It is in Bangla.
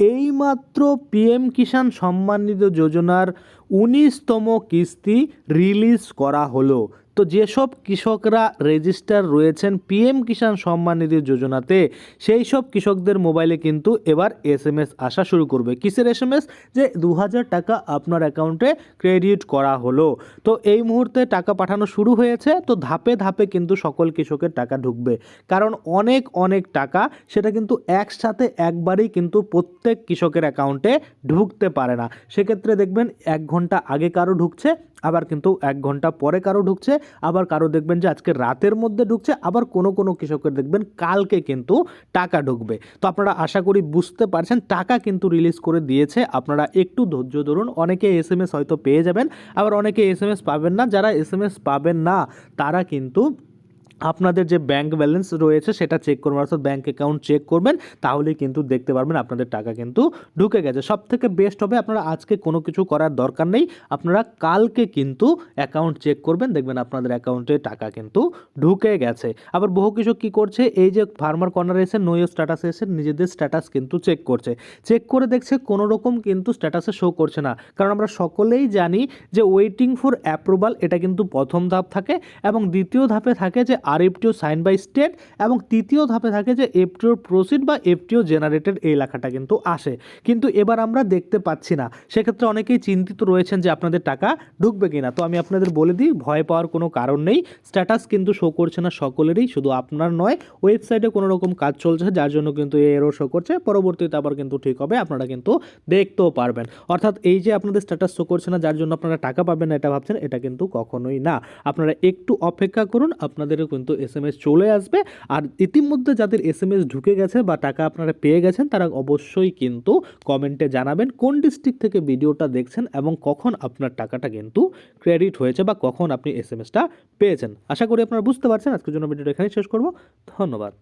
এইমাত্র পিএম কিষাণ সম্মান নিধি যোজনার উনিশতম কিস্তি রিলিজ করা হলো। তো যেসব কৃষকরা রেজিস্টার রয়েছেন পিএম কিষাণ সম্মান নিধি যোজনাতে, সেই সব কৃষকদের মোবাইলে কিন্তু এবার এস এম এস আসা শুরু করবে। কিসের এস এম এস যে দু হাজার টাকা আপনার অ্যাকাউন্টে ক্রেডিট করা হলো। তো এই মুহূর্তে টাকা পাঠানো শুরু হয়েছে, তো ধাপে ধাপে কিন্তু সকল কৃষকের টাকা ঢুকবে। কারণ অনেক অনেক টাকা সেটা কিন্তু একসাথে একবারেই কিন্তু প্রত্যেক কৃষকের অ্যাকাউন্টে ঢুকতে পারে না। সেক্ষেত্রে দেখবেন এক ঘণ্টা আগে কারও ঢুকছে আবার কিন্তু এক ঘণ্টা পরে কারও ঢুকছে, আবার কারও দেখবেন যে আজকে রাতের মধ্যে ঢুকছে, আবার কোনো কোনো কৃষকের দেখবেন কালকে কিন্তু টাকা ঢুকবে। তো আপনারা আশা করি বুঝতে পারছেন, টাকা কিন্তু রিলিজ করে দিয়েছে। আপনারা একটু ধৈর্য ধরুন, অনেকে এস এম এস হয়তো পেয়ে যাবেন, আবার অনেকে এস এম এস পাবেন না। যারা এস এম এস পাবেন না, তারা কিন্তু আপনাদের যে ব্যাংক ব্যালেন্স রয়েছে, সেটা চেক করবেন অর্থাৎ ব্যাংক অ্যাকাউন্ট চেক করবেন, তাহলেই কিন্তু দেখতে পারবেন আপনাদের টাকা কিন্তু ঢুকে গেছে। সব থেকে বেস্ট হবে, আপনারা আজকে কোনো কিছু করার দরকার নেই, আপনারা কালকে কিন্তু অ্যাকাউন্ট চেক করবেন, দেখবেন আপনাদের অ্যাকাউন্টে টাকা কিন্তু ঢুকে গেছে। আবার বহু কিছু কি করছে, এই যে ফার্মার কর্নার এসে নোয়ো স্ট্যাটাস এসে নিজেদের স্ট্যাটাস কিন্তু চেক করছে। চেক করে দেখছে, কোনো রকম কিন্তু স্ট্যাটাসে শো করছে না। কারণ আমরা সকলেই জানি যে ওয়েটিং ফর অ্যাপ্রুভাল এটা কিন্তু প্রথম ধাপ থাকে এবং দ্বিতীয় ধাপে থাকে যে আর এফটিও সাইন বাই স্টেট এবং তৃতীয় ধাপে থাকে যে এফটিও প্রসিড বা এফটিও জেনারেটেড এই লেখাটা কিন্তু আসে। কিন্তু এবার আমরা দেখতে পাচ্ছি না। সেক্ষেত্রে অনেকেই চিন্তিত রয়েছেন যে আপনাদের টাকা ঢুকবে কিনা। তো আমি আপনাদের বলে দিই, ভয় পাওয়ার কোনো কারণ নেই। স্ট্যাটাস কিন্তু শো করছে না সকলেরই, শুধু আপনার নয়। ওয়েবসাইটে কোনো রকম কাজ চলছে, যার জন্য কিন্তু এই এরও শো করছে। পরবর্তীতে আবার কিন্তু ঠিক হবে, আপনারা কিন্তু দেখতেও পারবেন। অর্থাৎ এই যে আপনাদের স্ট্যাটাস শো করছে না, যার জন্য আপনারা টাকা পাবেন না, এটা ভাবছেন, এটা কিন্তু কখনোই না। আপনারা একটু অপেক্ষা করুন, আপনাদেরও কিন্তু এস এম এস চলে আসবে। আর ইতিমধ্যে যাদের এস এম এস ঢুকে গেছে বা টাকা আপনারা পেয়ে গেছেন, তারা অবশ্যই কিন্তু কমেন্টে জানাবেন কোন ডিস্ট্রিক্ট থেকে ভিডিওটা দেখছেন এবং কখন আপনার টাকাটা কিন্তু ক্রেডিট হয়েছে বা কখন আপনি এস এম এসটা পেয়েছেন। আশা করি আপনারা বুঝতে পারছেন। আজকের জন্য ভিডিওটা এখানেই শেষ করব। ধন্যবাদ।